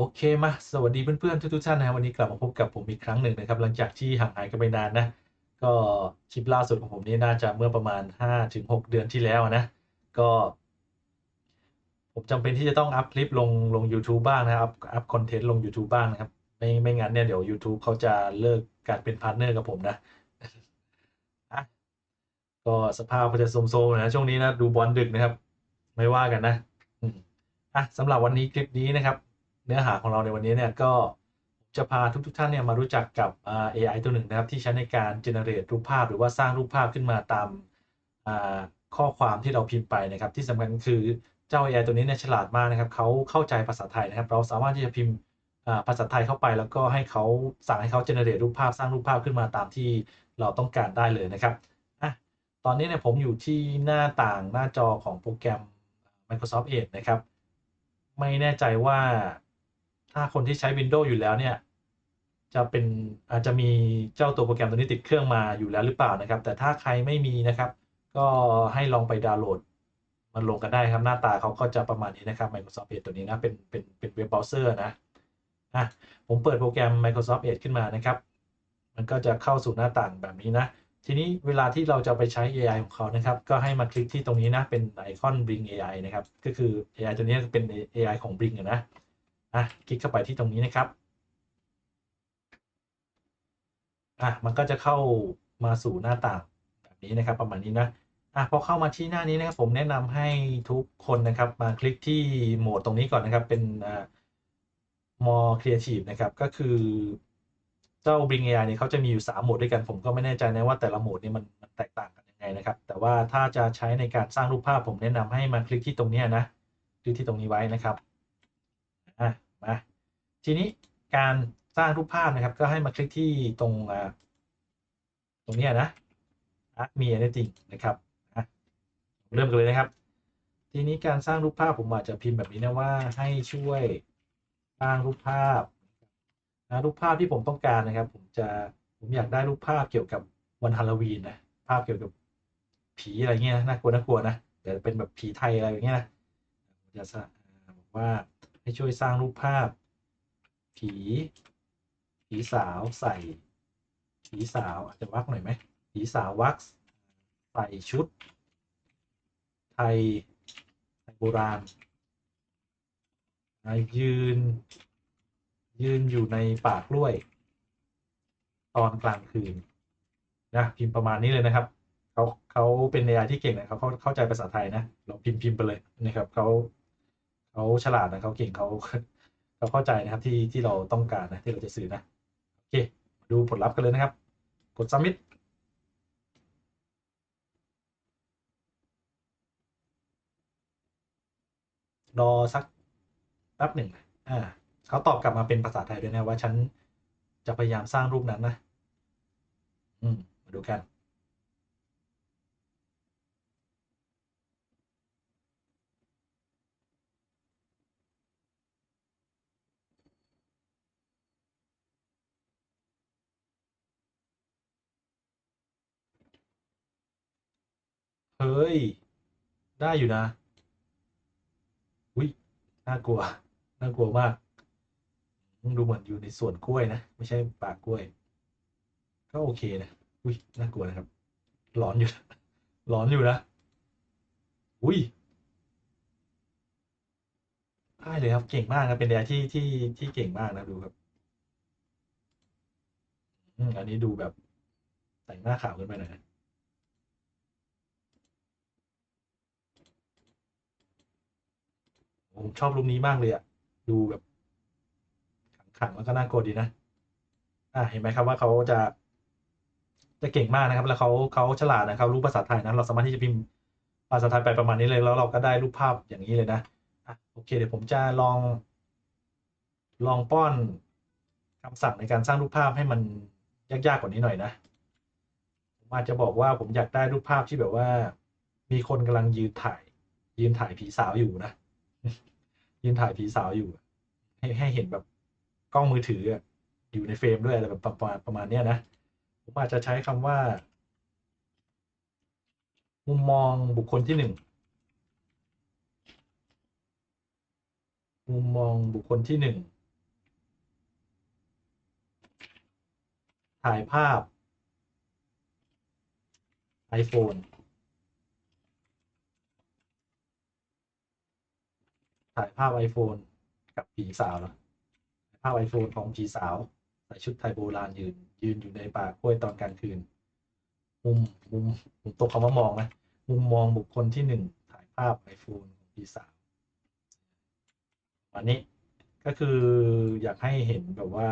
โอเคมาสวัสดีเพื่อนๆทุกๆท่านนะครับวันนี้กลับมาพบกับผมอีกครั้งหนึ่งนะครับ หลังจากที่ห่างหายกันไปนานนะ ก็คลิปล่าสุดของผมนี่น่าจะเมื่อประมาณ 5-6 เดือนที่แล้วนะ ก็ ผมจำเป็นที่จะต้องอัพคลิปลงลง YouTube บ้างนะครับ อัพคอนเทนต์ลง YouTube บ้างนะครับ ไม่ไม่งั้นเนี่ยเดี๋ยว YouTube เขาจะเลิกการเป็นพาร์ทเนอร์กับผมนะอะก็สภาพก็จะโซมๆนะช่วงนี้นะดูบอลดึกนะครับ ไม่ว่ากันนะอะสำหรับวันนี้คลิปนี้นะครับ เนื้อหาของเราในวันนี้เนี่ยก็จะพาทุกๆท่านเนี่ยมารู้จักกับ AI ตัวหนึ่งนะครับ ที่ใช้ในการ generate รูปภาพ หรือว่าสร้างรูปภาพขึ้นมาตามข้อความที่เราพิมพ์ไปนะครับ ที่สำคัญคือเจ้า AI ตัวนี้เนี่ยฉลาดมากนะครับเขาเข้าใจภาษาไทยนะครับ เราสามารถที่จะพิมพ์ภาษาไทยเข้าไป แล้วก็ให้เขาสั่งให้เขา generate รูปภาพสร้างรูปภาพขึ้นมาตามที่เราต้องการได้เลยนะครับอะตอนนี้เนี่ยผมอยู่ที่หน้าต่างหน้าจอของโปรแกรม Microsoft Edge นะครับ ไม่แน่ใจว่า ถ้าคนที่ใช้ Windows อยู่แล้วเนี่ย จะเป็นอาจจะมีเจ้าตัวโปรแกรมตัวนี้ติดเครื่องมาอยู่แล้วหรือเปล่านะครับ แต่ถ้าใครไม่มีนะครับ ก็ให้ลองไปดาวน์โหลดมันลงกันได้ครับหน้าตาเขาก็จะประมาณนี้นะครับ Microsoft Edge ตัวนี้นะเป็นเป็นเป็นเว็บเบราว์เซอร์นะอะผมเปิดโปรแกรม Microsoft Edge ขึ้นมานะครับ มันก็จะเข้าสู่หน้าต่างแบบนี้นะ ทีนี้เวลาที่เราจะไปใช้ AI ของเขานะครับ ก็ให้มาคลิกที่ตรงนี้นะ เป็นไอคอน Bring AI นะครับ ก็คือ AI ตัวนี้เป็น AI ของ Bring อะนะ อะคลิกเข้าไปที่ตรงนี้นะครับอะมันก็จะเข้ามาสู่หน้าต่างแบบนี้นะครับ ประมาณนี้นะอะพอเข้ามาที่หน้านี้นะครับ ผมแนะนำให้ทุกคนนะครับ มาคลิกที่โหมดตรงนี้ก่อนนะครับ เป็นอ่า more creative นะครับก็คือเจ้า Bring AI เนี่ยเขาจะมีอยู่ 3 โหมดด้วยกัน ผมก็ไม่แน่ใจนะว่าแต่ละโหมดนี้มันมันแตกต่างกันยังไงนะครับ แต่ว่าถ้าจะใช้ในการสร้างรูปภาพผมแนะนำให้มาคลิกที่ตรงนี้นะคลิกที่ตรงนี้ไว้นะครับ ทีนี้การสร้างรูปภาพนะครับ ก็ให้มาคลิกที่ตรงตรงนี้นะ Ask me anything นะครับเริ่มกันเลยนะครับ ทีนี้การสร้างรูปภาพผมอาจจะพิมพ์แบบนี้นะว่าให้ช่วยสร้างรูปภาพนะรูปภาพที่ผมต้องการนะครับ ผมจะผมอยากได้รูปภาพเกี่ยวกับวันฮาโลวีนนะภาพเกี่ยวกับผีอะไรเงี้ยนะน่ากลัวน่ากลัวนะแต่เป็นแบบผีไทยอะไรอย่างเงี้ยนะผมจะบอกว่าให้ช่วยสร้างรูปภาพ ผี ผีสาวใส่ ผีสาวอาจจะวักหน่อยไหมผีสาววักใส่ชุด ไทยไทยโบราณยืน ยืนอยู่ในป่ากล้วย ตอนกลางคืนนะพิมพ์ประมาณนี้เลยนะครับเขาเขาเป็น AI ที่เก่งนะเขาเข้าใจภาษาไทยนะเราพิมพ์พิมพ์ไปเลยนะครับเขาเขาฉลาดนะเขาเก่งเขา เขาเข้าใจนะครับที่ที่เราต้องการนะที่เราจะสื่อนะโอเคดูผลลัพธ์กันเลยนะครับ กด submit รอสักแป๊บหนึ่งอ่าเขาตอบกลับมาเป็นภาษาไทยด้วยนะว่าฉันจะพยายามสร้างรูปนั้นนะ อืม มาดูกัน เฮ้ย ได้อยู่นะอุ้ยน่ากลัว น่ากลัวมากดูเหมือนอยู่ในสวนกล้วยนะ ไม่ใช่ป่ากล้วย ก็โอเคนะอุ้ยน่ากลัวนะครับ หลอนอยู่หลอนอยู่นะอุ้ยได้เลยครับ เก่งมากนะเป็น AI ที่ที่ที่เก่งมากนะดูครับอืมอันนี้ดูแบบแต่งหน้าขาวขึ้นไปหน่อยนะ ผมชอบรูปนี้มากเลยอะดูแบบขังๆแล้วก็น่ากลัวดีนะ อะเห็นไหมครับว่าเขาจะ จะเก่งมากนะครับ แล้วเขาเขาฉลาดนะครับรู้ภาษาไทยนะเราสามารถที่จะพิมพ์ภาษาไทยไปประมาณนี้เลยแล้วเราก็ได้รูปภาพอย่างนี้เลยนะอะโอเค เดี๋ยวผมจะลอง ลองป้อนคำสั่งในการสร้างรูปภาพให้มันยากๆกว่านี้หน่อยนะผมอาจจะบอกว่าผมอยากได้รูปภาพที่แบบว่า มีคนกำลังยืนถ่าย ยืนถ่ายผีสาวอยู่นะ ยืนถ่ายผีสาวอยู่ ให้ให้เห็นแบบกล้องมือถืออยู่ในเฟรมด้วยอะไรแบบประมาณประมาณเนี้ยนะ ผมอาจจะใช้คำว่า มุมมองบุคคลที่หนึ่งมุมมองบุคคลที่หนึ่งถ่ายภาพ iPhone ถ่ายภาพ iPhone กับผีสาวเหรอถ่ายภาพ iPhone ของผีสาวใส่ชุดไทยโบราณยืน ยืนอยู่ในป่ากล้วยตอนกลางคืน มุมมุมผมตกคำว่ามองนะมุมมองบุคคลที่หนึ่งถ่ายภาพ iPhone ของผีสาววันนี้ก็คืออยากให้เห็นแบบว่า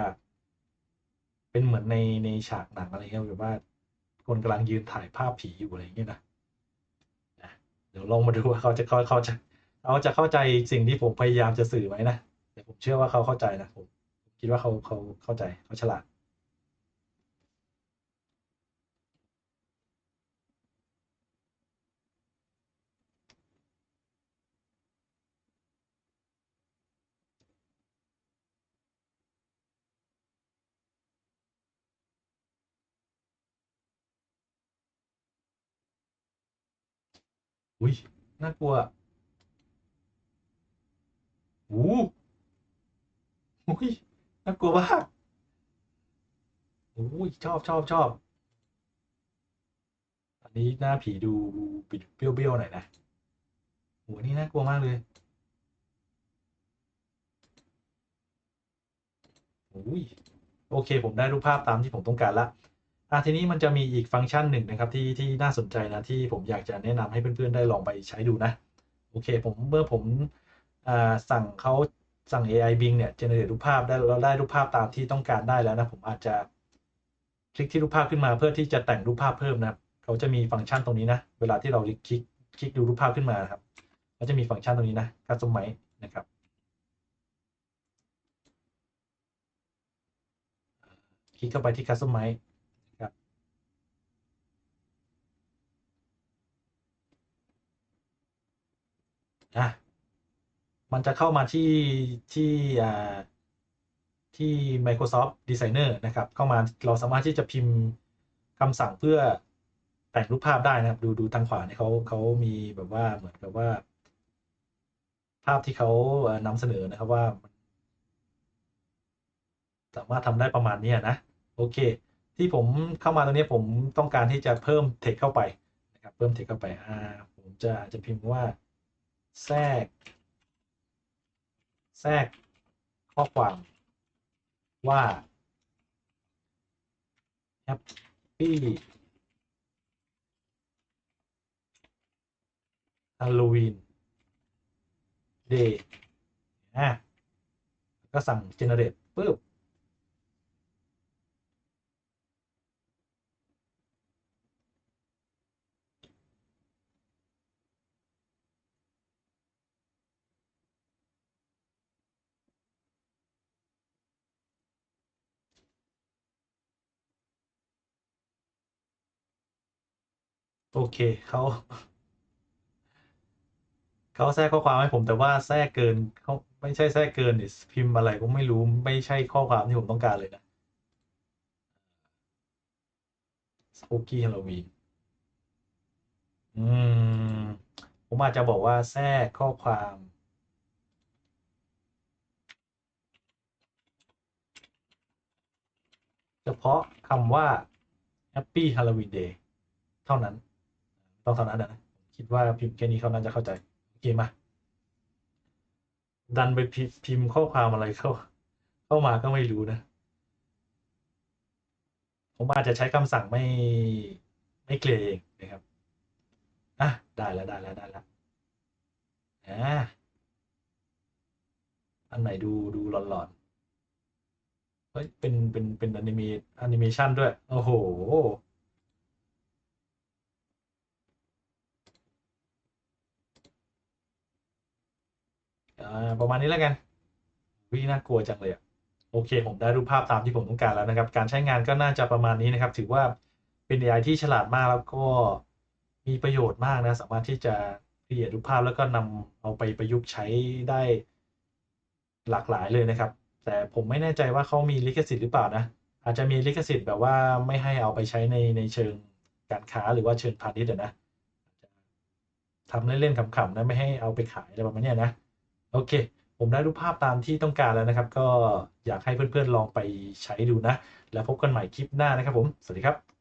เป็นเหมือนในในฉากหนังอะไรเงี้ยแบบว่าคนกำลังยืนถ่ายภาพผีอยู่อะไรอย่างเงี้ยนะนะเดี๋ยวลองมาดูว่าเขาจะเขาเขาจะ เขาจะเข้าใจสิ่งที่ผมพยายามจะสื่อไหมนะแต่ผมเชื่อว่าเขาเข้าใจนะผมผมคิดว่าเขาเขาเข้าใจเขาฉลาดอุ้ยน่ากลัว อู้อุ้ยน่ากลัวมากโอ้ยชอบชอบชอบ อันนี้หน้าผีดูปิดเบี้ยวๆหน่อยนะโหนี่น่ากลัวมากเลยอุ้ยโอเค ผมได้รูปภาพตามที่ผมต้องการละอะทีนี้มันจะมีอีกฟังก์ชันหนึ่งนะครับ ที่ที่น่าสนใจนะที่ผมอยากจะแนะนำให้เพื่อนๆได้ลองไปใช้ดูนะ โอเค ผมเมื่อผม สั่งเขาสั่ง AI Bing เนี่ย generate รูปภาพได้เราได้รูปภาพตามที่ต้องการได้แล้วนะ ผมอาจจะคลิกที่รูปภาพขึ้นมาเพื่อที่จะแต่งรูปภาพเพิ่มนะครับเขาจะมีฟังก์ชันตรงนี้นะ เวลาที่เราคลิกคลิกดูรูปภาพขึ้นมานครับก็จะมีฟังก์ชันตรงนี้นะ customize นะครับคลิกเข้าไปที่ customize นะครับ อะ มันจะเข้ามาที่ที่อ่าที่ Microsoft Designer นะครับ เข้ามาเราสามารถที่จะพิมพ์คำสั่งเพื่อแต่งรูปภาพได้นะครับ ดูดูทางขวาเนี่ยเขาเขามีแบบว่าเหมือนกับว่า ภาพที่เขานำเสนอนะครับว่า สามารถทำได้ประมาณนี้นะ โอเค ที่ผมเข้ามาตรงนี้ผมต้องการที่จะเพิ่มเทคเข้าไปนะครับ เพิ่มเทคเข้าไปอ่าผมจะอาจจะพิมพ์ว่าแทรก แทรกข้อความว่า Happy Halloween Day อะก็สั่ง generate ปุ๊บ โอเคเขาเขาแทรกข้อความให้ผมแต่ว่าแทรกเกินเขาไม่ใช่แทรกเกินพิมพ์อะไรก็ไม่รู้ไม่ใช่ข้อความที่ผมต้องการเลยนะ Spooky Halloween อืม ผมอาจจะบอกว่าแทรกข้อความ เฉพาะคำว่า Happy Halloween Day เท่านั้น ต้องเท่านั้นนะคิดว่าพิมพ์แค่นี้เขาน่าจะเข้าใจโอเคมาดันไปพิพิมพ์ข้อความอะไรเข้า เข้ามาก็ไม่รู้นะ ผมอาจจะใช้คำสั่งไม่ไม่เคลียร์เองนะครับอะได้แล้วได้แล้วได้แล้วอ่าอันไหนดูดูหลอนๆเฮ้ยเป็นเป็นเป็นอนิเมะแอนิเมชันด้วย โอ้โห ประมาณนี้แล้วกันวิน่ากลัวจังเลยอะโอเค ผมได้รูปภาพตามที่ผมต้องการแล้วนะครับ การใช้งานก็น่าจะประมาณนี้นะครับ ถือว่าเป็น AI ที่ฉลาดมากแล้วก็มีประโยชน์มากนะ สามารถที่จะเ r ียนรูปภาพแล้วก็นำเอาไปประยุกต์ใช้ได้หลากหลายเลยนะครับ แต่ผมไม่แน่ใจว่าเขามีลิขสิทธิ์หรือเปล่านะ อาจจะมีลิขสิทธิ์แบบว่าไม่ให้เอาไปใช้ในในเชิงการค้าหรือว่าเชิงพาณิชย์นะทำเล่นๆขำๆนะไม่ให้เอาไปขายอะไรประมาณนี้นะ โอเค ผมได้รูปภาพตามที่ต้องการแล้วนะครับ ก็อยากให้เพื่อนๆลองไปใช้ดูนะ แล้วพบกันใหม่คลิปหน้านะครับผม สวัสดีครับ